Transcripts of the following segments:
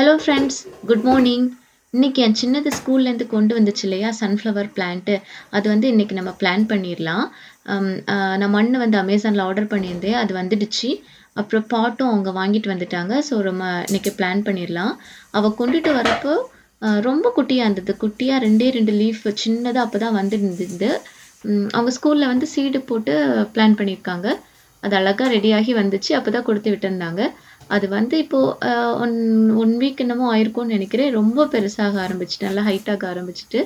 Hello friends good morning இன்றைக்கி என் சின்னது ஸ்கூல்லேருந்து கொண்டு வந்துச்சு இல்லையா? சன்ஃப்ளவர் பிளான்ட்டு அது வந்து இன்றைக்கி நம்ம பிளான் பண்ணிடலாம். நான் மண் வந்து அமேசானில் ஆர்டர் பண்ணியிருந்தேன் அது வந்துடுச்சு. அப்புறம் பாட்டும் அவங்க வாங்கிட்டு வந்துட்டாங்க. ஸோ ரொம்ப இன்னைக்கு பிளான் பண்ணிடலாம். அவள் கொண்டுட்டு வரப்போ ரொம்ப குட்டியாக இருந்தது. குட்டியாக ரெண்டே ரெண்டு லீஃப் சின்னதாக அப்போ தான் வந்துருந்தது அவங்க ஸ்கூலில் வந்து சீடு போட்டு பிளான் பண்ணியிருக்காங்க. அது அழகாக ரெடியாகி வந்துச்சு. அப்போ தான் கொடுத்து விட்டுருந்தாங்க. அது வந்து இப்போது ஒன் ஒன் வீக் என்னமோ ஆயிருக்கும்னு நினைக்கிறேன். ரொம்ப பெருசாக ஆரம்பிச்சிட்டு நல்லா ஹைட்டாக ஆரம்பிச்சிட்டு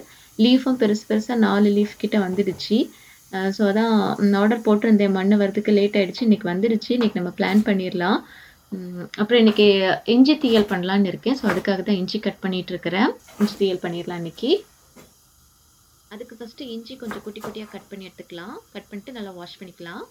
லீஃபும் பெருசு பெருசாக நாலு லீஃப் கிட்ட வந்துடுச்சு. ஸோ அதான் ஆர்டர் போட்டிருந்தேன். மண் வரதுக்கு லேட் ஆகிடுச்சு இன்னைக்கு வந்துடுச்சு. இன்னைக்கு நம்ம பிளான் பண்ணிடலாம். அப்புறம் இன்னைக்கு இஞ்சி தீயல் பண்ணலான்னு இருக்கேன். ஸோ அதுக்காக தான் இஞ்சி கட் பண்ணிகிட்ருக்கிறேன் இஞ்சி தீயல் பண்ணிடலாம் இன்றைக்கி அதுக்கு ஃபஸ்ட்டு இஞ்சி கொஞ்சம் குட்டி குட்டியாக கட் பண்ணி எடுத்துக்கலாம். கட் பண்ணிட்டு நல்லா வாஷ் பண்ணிக்கலாம்.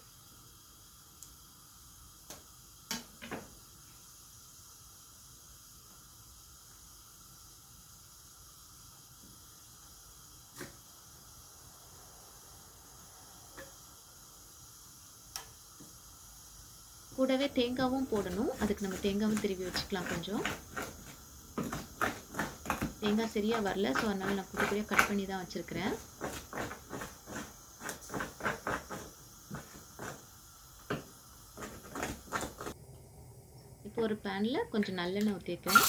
கூடவே தேங்காவும் போடணும். அதுக்கு நம்ம தேங்காவும் திருவி வச்சுக்கலாம் கொஞ்சம். தேங்காய் சரியாக வரல ஸோ அதனால் நான் குட்டி குட்டியாக கட் பண்ணி தான் வச்சுருக்கிறேன். இப்போ ஒரு பேனில் கொஞ்சம் நல்லெண்ணெய் ஊற்றிருக்கேன்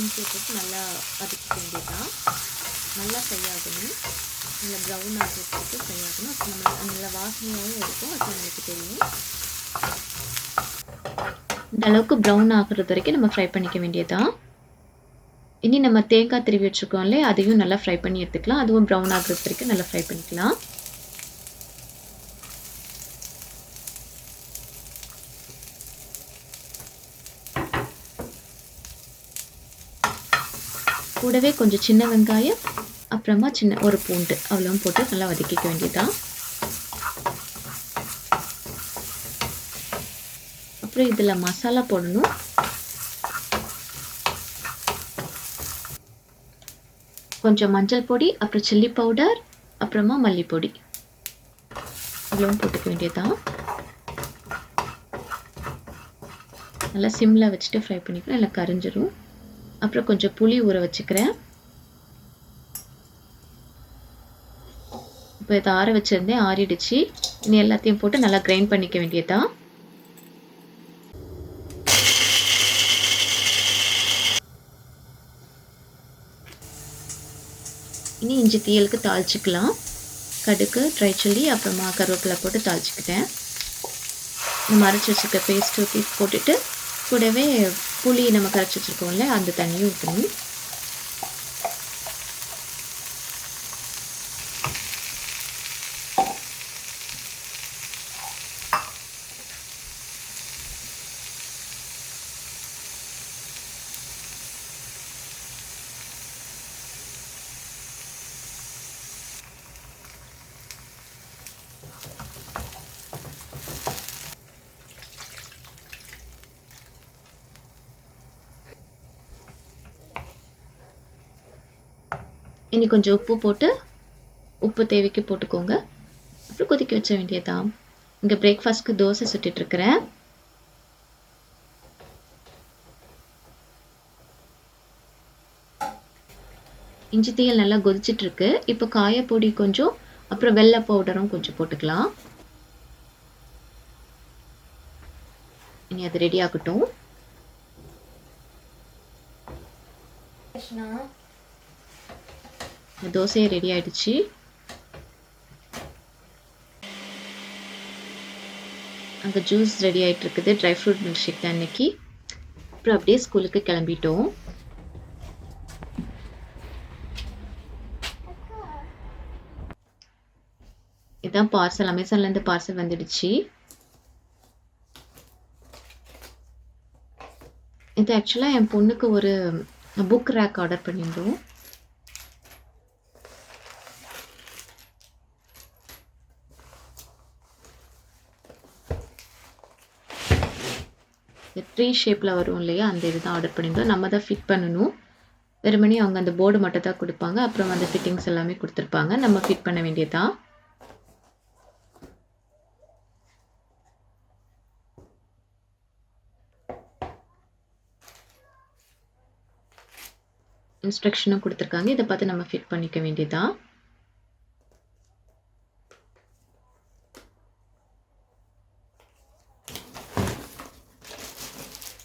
இஞ்சி போட்டு நல்லா வதக்க வேண்டியதுதான். நல்லா ஃப்ரை ஆகணும். நல்லா ப்ரௌன் ஆகிறதுக்கு ஃப்ரை ஆகணும். அப்போ நம்ம நல்ல வாசனையாகவும் இருக்கும். அது நம்மளுக்கு தெரியும். இந்த அளவுக்கு ப்ரௌன் ஆகுறது வரைக்கும் நம்ம ஃப்ரை பண்ணிக்க வேண்டியதுதான். இனி நம்ம தேங்காய் திருவி வச்சுருக்கோம் இல்லையா? அதையும் நல்லா ஃப்ரை பண்ணி எடுத்துக்கலாம். அதுவும் ப்ரௌன் ஆகுறது வரைக்கும் நல்லா ஃப்ரை பண்ணிக்கலாம். கூடவே கொஞ்சம் சின்ன வெங்காயம் அப்புறமா சின்ன ஒரு பூண்டு அவ்வளோ போட்டு நல்லா வதக்கிக்க வேண்டியதுதான். அப்புறம் இதில் மசாலா போடணும். கொஞ்சம் மஞ்சள் பொடி அப்புறம் சில்லி பவுடர் அப்புறமா மல்லிப்பொடி. இவ்வளவும் போட்டுக்க வேண்டியதுதான். நல்லா சிம்மில் வச்சுட்டு ஃப்ரை பண்ணிக்கிறேன் இல்லை கரைஞ்சிரும். அப்புறம் கொஞ்சம் புளி ஊற வச்சுக்கிறேன். இப்போ இதை ஆற வச்சுருந்தேன் ஆறிடுச்சு. இனி எல்லாத்தையும் போட்டு நல்லா கிரைண்ட் பண்ணிக்க வேண்டியதுதான். இனி இஞ்சி தீயலுக்கு தாளிச்சிக்கலாம். கடுகு ட்ரை சில்லி அப்புறமா கருவேப்பிலை போட்டு தாளிச்சிக்கிட்டேன். நம்ம அரைச்சி வச்சுருக்க பேஸ்ட் ஊற்றி போட்டுட்டு கூடவே புளி நம்ம கரைச்சி வச்சுருக்கோம்ல அந்த தண்ணியும் ஊற்றணும் இனி கொஞ்சம் உப்பு போட்டு உப்பு தேவைக்கு போட்டுக்கோங்க. அப்புறம் கொதிக்க வச்ச வேண்டியதுதான். இங்கே பிரேக்ஃபாஸ்ட்க்கு தோசை சுட்டுட்டு இருக்கிறேன் இஞ்சி தீயல் நல்லா கொதிச்சிட்ருக்கு இப்போ காயப்பொடி கொஞ்சம் அப்புறம் வெள்ளை பவுடரும் கொஞ்சம் போட்டுக்கலாம். இனி அது ரெடி ஆகட்டும். தோசையை ரெடி ஆயிடுச்சு. அங்கே ஜூஸ் ரெடி ஆகிட்டு இருக்குது ட்ரை ஃப்ரூட் மில்க் ஷேக் தான் இன்னைக்கு. அப்புறம் அப்படியே ஸ்கூலுக்கு கிளம்பிட்டோம். இதான் பார்சல் அமேசான்லேருந்து பார்சல் வந்துடுச்சு. இது ஆக்சுவலாக என் பொண்ணுக்கு ஒரு புக் ரேக் ஆர்டர் பண்ணியிருந்தோம். ட்ரீ ஷேப்பில் வரும் இல்லையா? அந்த இது தான் ஆர்டர் பண்ணியிருந்தோம். நம்ம தான் ஃபிட் பண்ணணும். வெறுமனே அவங்க அந்த போர்டு மட்டும் தான் கொடுப்பாங்க. அப்புறம் அந்த ஃபிட்டிங்ஸ் எல்லாமே கொடுத்துருப்பாங்க. நம்ம ஃபிட் பண்ண வேண்டியதுதான். இன்ஸ்ட்ரக்ஷனும் கொடுத்துருக்காங்க. இதை பார்த்து நம்ம ஃபிட் பண்ணிக்க வேண்டியதான்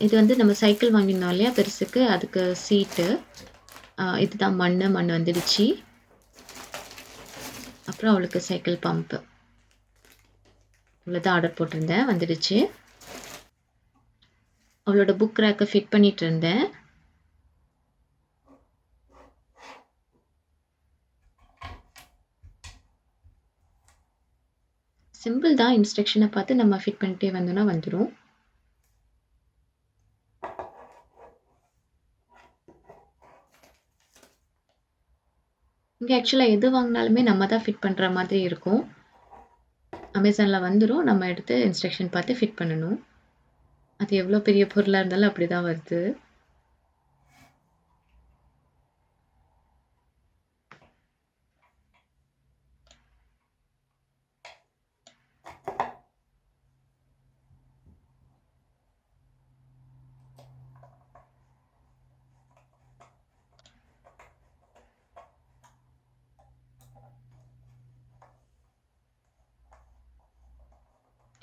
இது வந்து நம்ம சைக்கிள் வாங்கியிருந்தோம் இல்லையா பெருசுக்கு? அதுக்கு சீட்டு இதுதான் மண் மண் வந்துடுச்சு அப்புறம் அவளுக்கு சைக்கிள் பம்ப்பு இவ்வளோதான் ஆர்டர் போட்டிருந்தேன் வந்துடுச்சு. அவளோட புக் ரேக்கை ஃபிட் பண்ணிட்டு இருந்தேன் சிம்பிள் தான் இன்ஸ்ட்ரக்ஷனை பார்த்து நம்ம ஃபிட் பண்ணிட்டே வந்தோன்னா வந்துடும் இங்கே ஆக்சுவலாக எது வாங்கினாலுமே நம்ம தான் ஃபிட் பண்ணுற மாதிரி இருக்கும். அமேசானில் வந்துடும் நம்ம எடுத்து இன்ஸ்ட்ரக்ஷன் பார்த்து ஃபிட் பண்ணணும். அது எவ்வளோ பெரிய பொருளாக இருந்தாலும் அப்படி தான் வருது.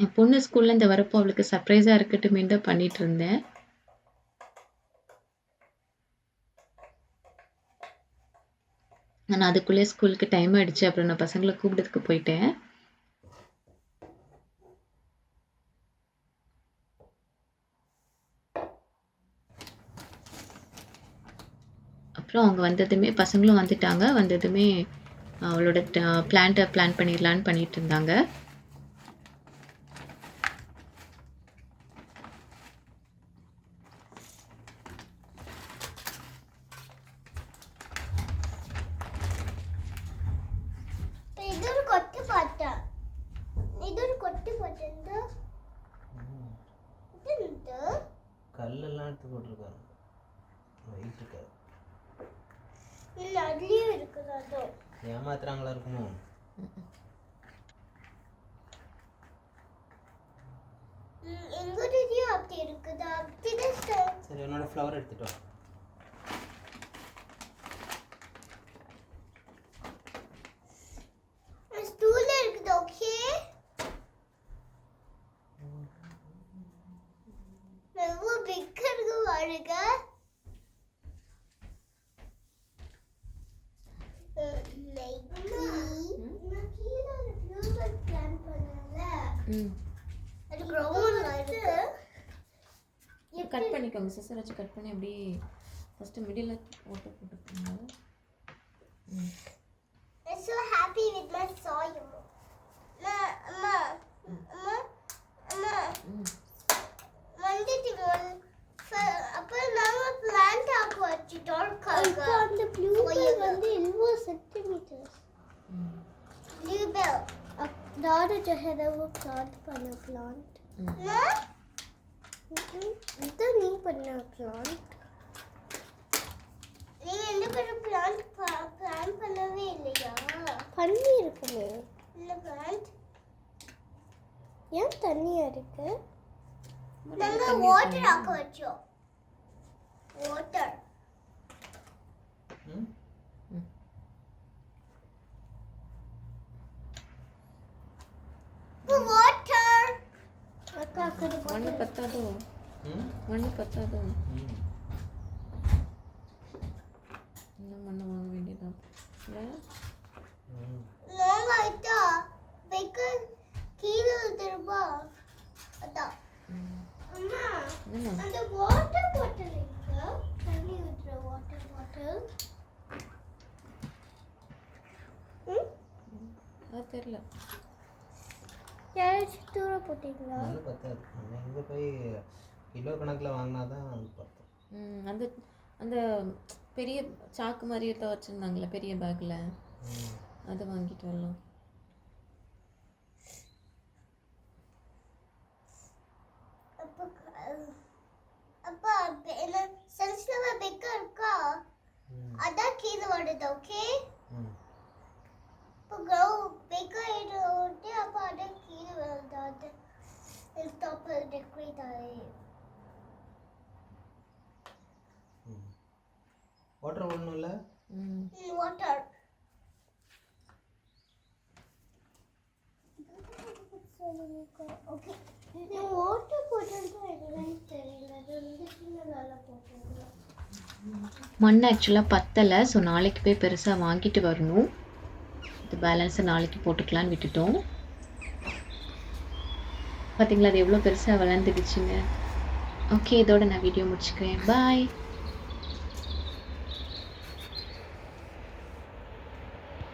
என் பொண்ணு ஸ்கூலில் இந்த வரப்போ அவளுக்கு சர்ப்ரைஸாக இருக்கட்டுமே தான் பண்ணிகிட்டு இருந்தேன் நான் அதுக்குள்ளே ஸ்கூலுக்கு டைம் ஆகிடுச்சு அப்புறம் நான் பசங்களை கூப்பிட்டதுக்கு போயிட்டேன். அப்புறம் அவங்க வந்ததுமே பசங்களும் வந்துட்டாங்க. வந்ததுமே அவளோட பிளான்ட்டை பிளான் பண்ணிடலான்னு பண்ணிகிட்டு இருந்தாங்க ஏமாத்துறாங்களா இருக்குமோ சரி. என்னோட ஃப்ளவர் எடுத்துட்டு வா. கட் பண்ணிக்கோங்க சிசர் வச்சு கட் பண்ணி அப்படியே ஃபஸ்ட்டு மிடில் ஓட்ட போட்டுக்கோங்க. so happy with my soil. Ma, ma, ma. வந்துட்டு அப்போ நாம பிளான்ட் ஆக்க வச்சுட்டோம் இப்போ அந்த ப்ளூ வந்து 11 சென்டிமீட்டர்ஸ் ப்ளூ பெல் டாடா ஜஹரவு பிளான்ட் பண்ண பிளான்ட் இது நீ பண்ண பிளான்ட் நீங்க எந்த பேரும் பிளான் பிளான் பண்ணவே இல்லையா பண்ணி இருக்குமே இல்ல பிளான்ட் ஏன் தண்ணியா இருக்கு நாங்க வாட்டர் ஆக்க வச்சோம் வாட்டர் ம் மண்ணு பத்தாதோ மண்ணு பத்தாதோ ம் இன்னும் மண்ணை வாங்க வேண்டியதான் இல்லை ம் லாங் ஆயிட்டா வைக்க கீழே திரும்ப அதான் அம்மா என்னம்மா அந்த வாட்டர் பாட்டில் இருக்கு தண்ணி ஊற்றுற வாட்டர் பாட்டில் அது தெரில யாராச்சும் தூர போட்டீங்களா? நல்ல பத்தாது நம்ம இங்கே போய் கிலோ கணக்கில் வாங்கினா தான் அது பத்தும் ம் அந்த அந்த பெரிய சாக்கு மாதிரி எடுத்து வச்சுருந்தாங்களே பெரிய பேக்கில் அதை வாங்கிட்டு வரலாம் அப்போ அப்பா என்ன சன்ஃப்ளவர் பெக்க இருக்கா ம் அதான் கீழே வருது ஓகே ம் இப்போ க்ரௌ பெக்க விட்டு அப்போ அதான் கீழே வருது அது டாப் டெக்கரேட் ஆகி வாட்டர் வாட்டர் ஓகே நீ வாட்டர் போட்டது என்னன்னு தெரியல. அது வந்து சின்னதால போட்டது மண் ஆக்சுவலாக பத்தலை ஸோ நாளைக்கு போய் பெருசாக வாங்கிட்டு வரணும். இது பேலன்ஸை நாளைக்கு போட்டுக்கலான்னு விட்டுட்டோம். பார்த்தீங்களா அது எவ்வளோ பெருசாக வளர்ந்துடுச்சுங்க ஓகே இதோட நான் வீடியோ முடிச்சுக்கிறேன். பாய்